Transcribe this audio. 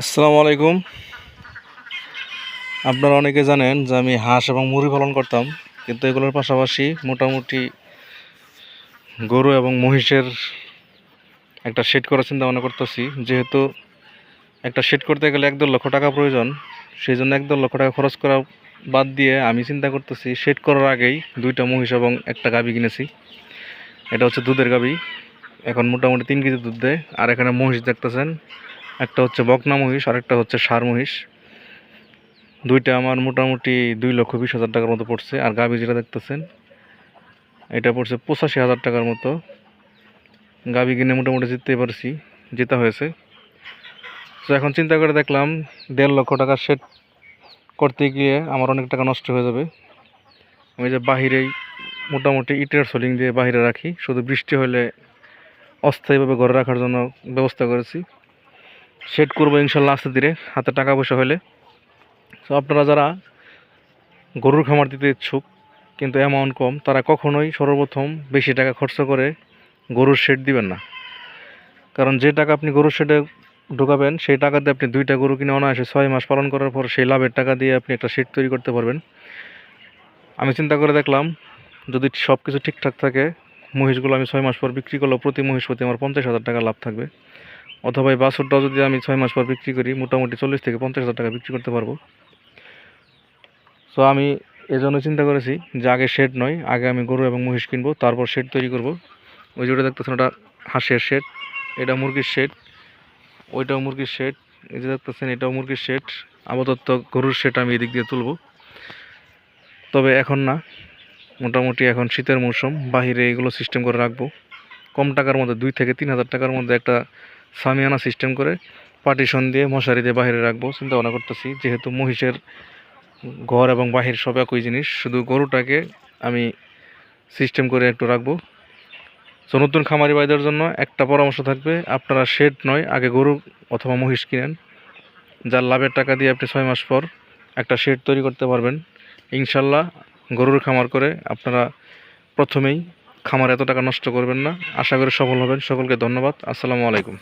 আসসালামু আলাইকুম। আপনারা অনেকে জানেন যে আমি হাঁস এবং মুরগি পালন করতাম, কিন্তু এগুলোর পাশাপাশি মোটামুটি গরু এবং মহিষের একটা শেড করার চিন্তা ভাবনা করতেছি। যেহেতু একটা শেড করতে গেলে এক লক্ষ টাকা প্রয়োজন, সেই জন্য এক লক্ষ টাকা খরচ করা বাদ দিয়ে আমি চিন্তা করতেছি শেড করার আগেই দুইটা মহিষ এবং একটা গাবি কিনেছি। এটা হচ্ছে দুধের গাবি। এখন মোটামুটি তিন কেজি দুধ দেয়। আর এখানে মহিষ দেখতেছেন একটা হচ্ছে বকনা মহিষ আর একটা হচ্ছে সার মহিষ। দুইটা আমার মোটামুটি দুই লক্ষ বিশ হাজার টাকার মতো পড়ছে। আর গাভী যেটা দেখতেছেন, এটা পড়ছে পঁচাশি হাজার টাকার মতো। গাভী কিনে মোটামুটি জিততে পারছি, জেতা হয়েছে। তো এখন চিন্তা করে দেখলাম, দেড় লক্ষ টাকা সেট করতে গিয়ে আমার অনেক টাকা নষ্ট হয়ে যাবে। আমি যে বাহিরেই মোটামুটি ইটের সোলিং দিয়ে বাহিরে রাখি, শুধু বৃষ্টি হলে অস্থায়ীভাবে ঘরে রাখার জন্য ব্যবস্থা করেছি। সেট করব ইনশাল্লাহ আস্তে ধীরে, হাতে টাকা পয়সা হলে তো আপনারা যারা গরুর খামার দিতে ইচ্ছুক, কিন্তু অ্যামাউন্ট কম, তারা কখনোই সর্বপ্রথম বেশি টাকা খরচ করে গরুর শেড দিবেন না। কারণ যে টাকা আপনি গরুর শেডে ঢোকাবেন, সেই টাকা দিয়ে আপনি দুইটা গরু কিনে অনায়াসে ছয় মাস পালন করার পর সেই লাভের টাকা দিয়ে আপনি একটা শেড তৈরি করতে পারবেন। আমি চিন্তা করে দেখলাম, যদি সব কিছু ঠিকঠাক থাকে, মহিষগুলো আমি ছয় মাস পর বিক্রি করলেও প্রতি মহিষ প্রতি আমার পঞ্চাশ হাজার টাকা লাভ থাকবে। অথবা এই বাছুরটাও যদি আমি ছয় মাস পর বিক্রি করি, মোটামুটি চল্লিশ থেকে পঞ্চাশ হাজার টাকা বিক্রি করতে পারব। সো আমি এজন্য চিন্তা করেছি যে আগে শেড নয়, আগে আমি গরু এবং মহিষ কিনবো, তারপর শেড তৈরি করব। ওই যেটা দেখতেছেন, ওটা হাঁসের শেড এটা মুরগির শেড ওইটাও মুরগির শেড এই যে দেখতেছেন, এটাও মুরগির শেড আপাতত গরুর শেড আমি এদিক দিয়ে তুলব। তবে এখন না, মোটামুটি এখন শীতের মৌসুম, বাহিরে এগুলো সিস্টেম করে রাখব। কম টাকার মধ্যে, দুই থেকে তিন হাজার টাকার মধ্যে একটা সামিয়ানা সিস্টেম করে পার্টিশন দিয়ে মশারি দিয়ে বাইরে রাখব, চিন্তা ভাবনা করতেছি। যেহেতু মহিষের ঘর এবং বাহির সব একই জিনিস, শুধু গরুটাকে আমি সিস্টেম করে একটু রাখব। তো নতুন খামারি ভাইদের জন্য একটা পরামর্শ থাকবে, আপনারা শেড নয়, আগে গরু অথবা মহিষ কিনেন। যার লাভের টাকা দিয়ে আপনি ছয় মাস পর একটা শেড তৈরি করতে পারবেন। ইনশাল্লাহ গরুর খামার করে আপনারা প্রথমেই খামার এত টাকা নষ্ট করবেন না। আশা করি সফল হবেন। সকলকে ধন্যবাদ। আসসালামু আলাইকুম।